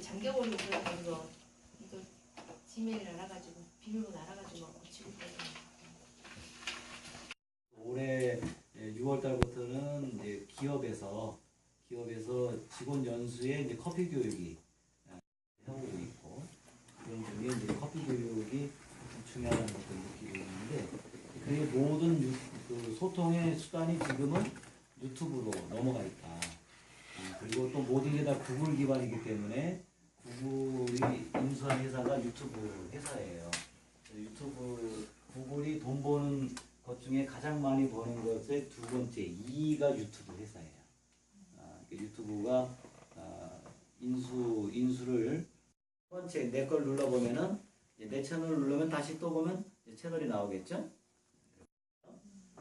잠겨버리고 그래가지고 이거 지메일 알아가지고 비밀번호 알아가지고 막 고치고 그래요. 올해 6월 달부터는 이제 기업에서 기업에서 직원 연수에 이제 커피 교육이 아, 해오고 있고 그런 중에 이제 커피 교육이 좀 중요한 것도 느끼고 있는데 그 모든 유- 그 소통의 수단이 지금은 유튜브로 넘어가 있다. 아, 그리고 또 모든 게 다 구글 기반이기 때문에 구글이 인수한 회사가 유튜브 회사예요. 유튜브 구글이 돈 버는 것 중에 가장 많이 버는 것의 두 번째 2위가 유튜브 회사예요. 아, 그 유튜브가 아, 인수 인수를 첫 번째 내 걸 눌러 보면은 내 채널을 누르면 다시 또 보면 채널이 나오겠죠.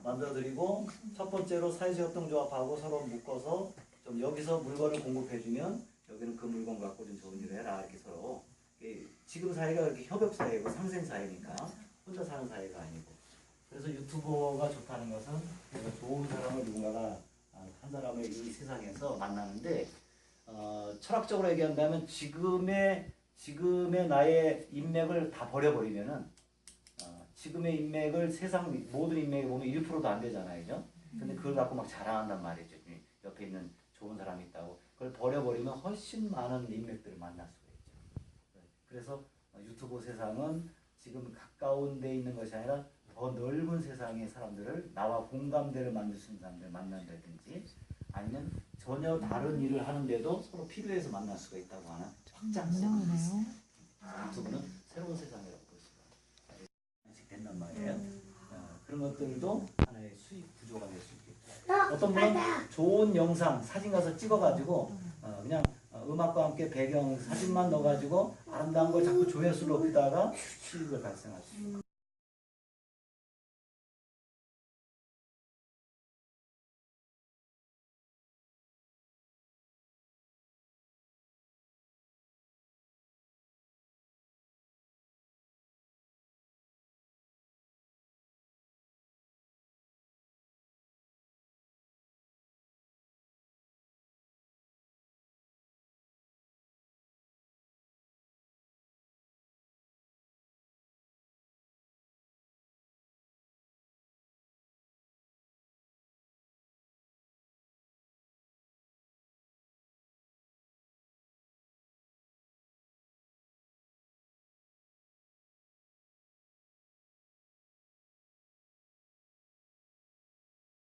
만들어드리고 첫 번째로 사회적 협동조합하고 서로 묶어서 좀 여기서 물건을 공급해주면 여기는 그 물건 갖고 좀 좋은 일을 해라 이렇게 서로 이 지금 사회가 이렇게 협업 사회고 상생 사회니까 혼자 사는 사회가 아니고 그래서 유튜버가 좋다는 것은 좋은 사람을 누군가가 아, 한 사람을 이 세상에서 만나는데 어, 철학적으로 얘기한다면 지금의 지금의 나의 인맥을 다 버려버리면은 어, 지금의 인맥을 세상 모든 인맥에 보면 1%도 안 되잖아요, 그죠? 근데 그걸 갖고 막 자랑한단 말이죠. 이 옆에 있는 좋은 사람이 있다고 그걸 버려버리면 훨씬 많은 인맥들을 만날 수가 있죠. 네, 그래서 어, 유튜브 세상은 지금 가까운 데 있는 것이 아니라 더 넓은 세상의 사람들을 나와 공감대를 만들 수 있는 사람들을 만난다든지 아니면 전혀 다른 일을 하는데도 서로 필요해서 만날 수가 있다고 하는 확장성이 있어요. 유튜브는 새로운 세상이라고 볼 수가 있 된단 말이에요. 어, 그런 것들도 하나의 수익 구조가 될 수 있겠죠. 어떤 분은 좋은 영상, 사진 가서 찍어가지고 어, 그냥 어, 음악과 함께 배경 사진만 넣어가지고 아름다운 걸 자꾸 조회수를 높이다가 수익을 발생할 수 있고